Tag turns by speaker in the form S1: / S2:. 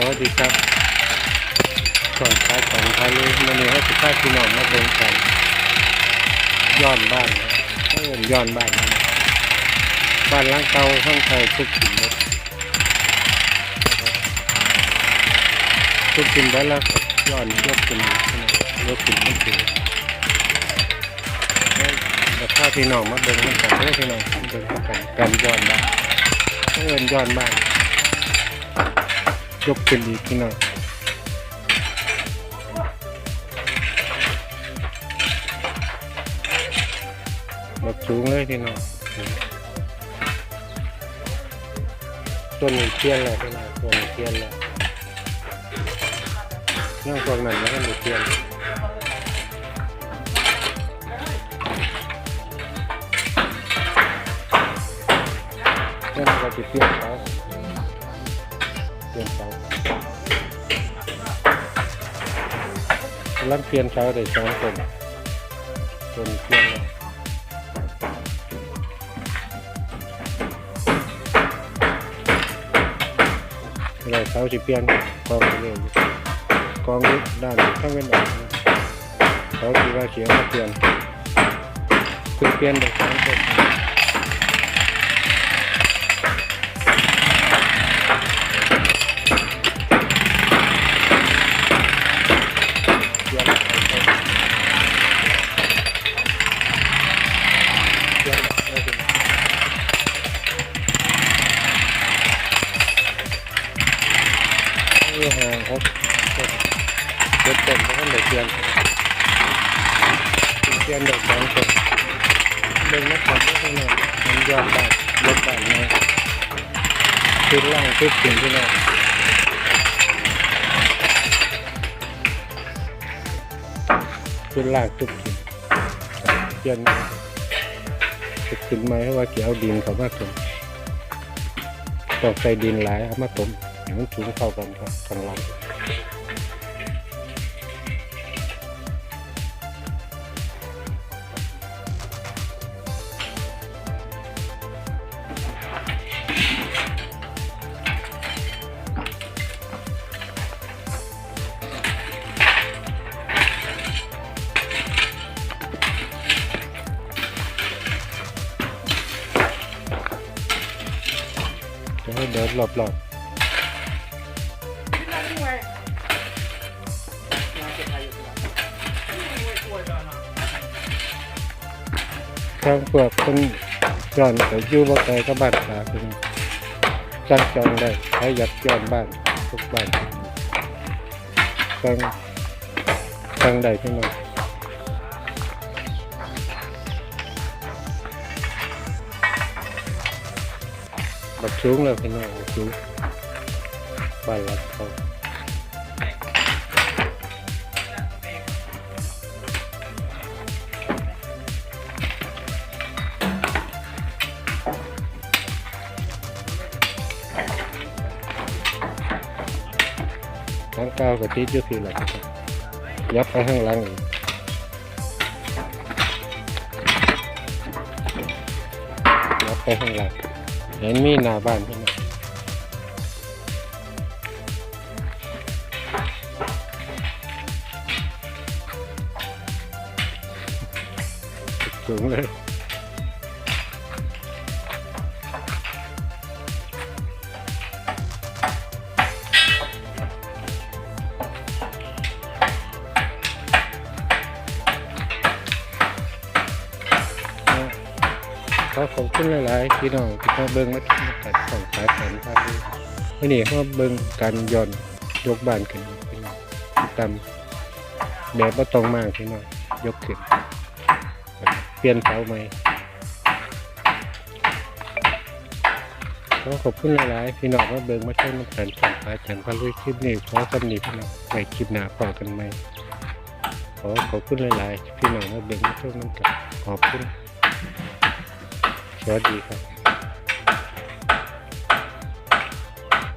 S1: สวัสดีครับก่อนท้ายก่อนท้ายเลยมันนี้ให้สุภาพพี่น้องมาเดินกันย้อนบ้านนะเอิ้นย้อนบ้านนะบ้านล้างเก่าข้างไทยทุกสิ่งหมทุกสิ่งไว้แล้วย้อนยกขึ้นยกขึ้นมันถึงแล้วพาพี่น้องมาเดินกันเด้อพี่น้องเดินกันกันย้อนบ้านเอิ้นย้อนบ้าน ยกขึ้นอีกพี่น้องบักสูงเลยพี่น้องต้นนี้เทียนแล้วพี่น้องต้นนี้เทียนแล้วนั่งพวกนั้นแล้วก็มีเทียนนั่นก็จะเทียนเขาเทียนเขาลังเปลี่ยนเสาได้สองต้นต้นเปลี่ยนแล้วเวลาเสาสิเปลี่ยนกองเรื่อยกองอยู่ด้านข้างเว้นออกเสาที่ว่าเสียมาเปลี่ยนคือเปลี่ยนได้สองต้น นี่ห่างครับเจ็ดต้นแล้วก็เหลือเปลี่ยนเปลี่ยนได้สองต้นเบิ่งนักขับได้ขนาดมันยอดบ้านยอดบ้านมาขึ้นล่างขึ้นถึงที่นั่นขึ้นลากทุกทีเพียนจะขึ้นไหมเพราะว่าเกี่ยวดินเขามาถมต้องใส่ดินหลายเอามาถม มันสูงเท่ากันครับข้างล่างจะให้เดินรอบๆ ทางเปลือกคนย้อนแต่อยู่บ่ไกลก็บ้านขาเป็นจ้างจองได้ใช้ยัดย้อนบ้านทุกบ้านจ้างจ้างได้พี่น้องบักสูงเลยพี่น้องบักสูงบ้านรัดเขา ทางเก้ากับติดอยู่ที่หลังยับไปข้างหลังอีกยับไปข้างหลังเห็นมีหน้าบ้านพี่น้องสูงเลย อขอบคุณหลายๆพี่น้องที่มาเบิ่งมาที่มาตัดของสายแผนพาดูวันนี้เขาเบิ่งการย่อนยกบานขึ้นพี่น้องตามแบบว่าตรงมากพี่น้องยกขึ้น เปลี่ยนเสาใหม่ขอขอบคุณหลายๆพี่น้องมาเบิ่งมาช่วยมาแผนของสายแผนพาลุยคลิปนี้ขอสำนีพี่น้องในคลิปหน้าต่อกันไหมขอขอบคุณหลายๆพี่น้องมาเบิ่งมาช่วยมากันขอบคุณ สวัสดีครับ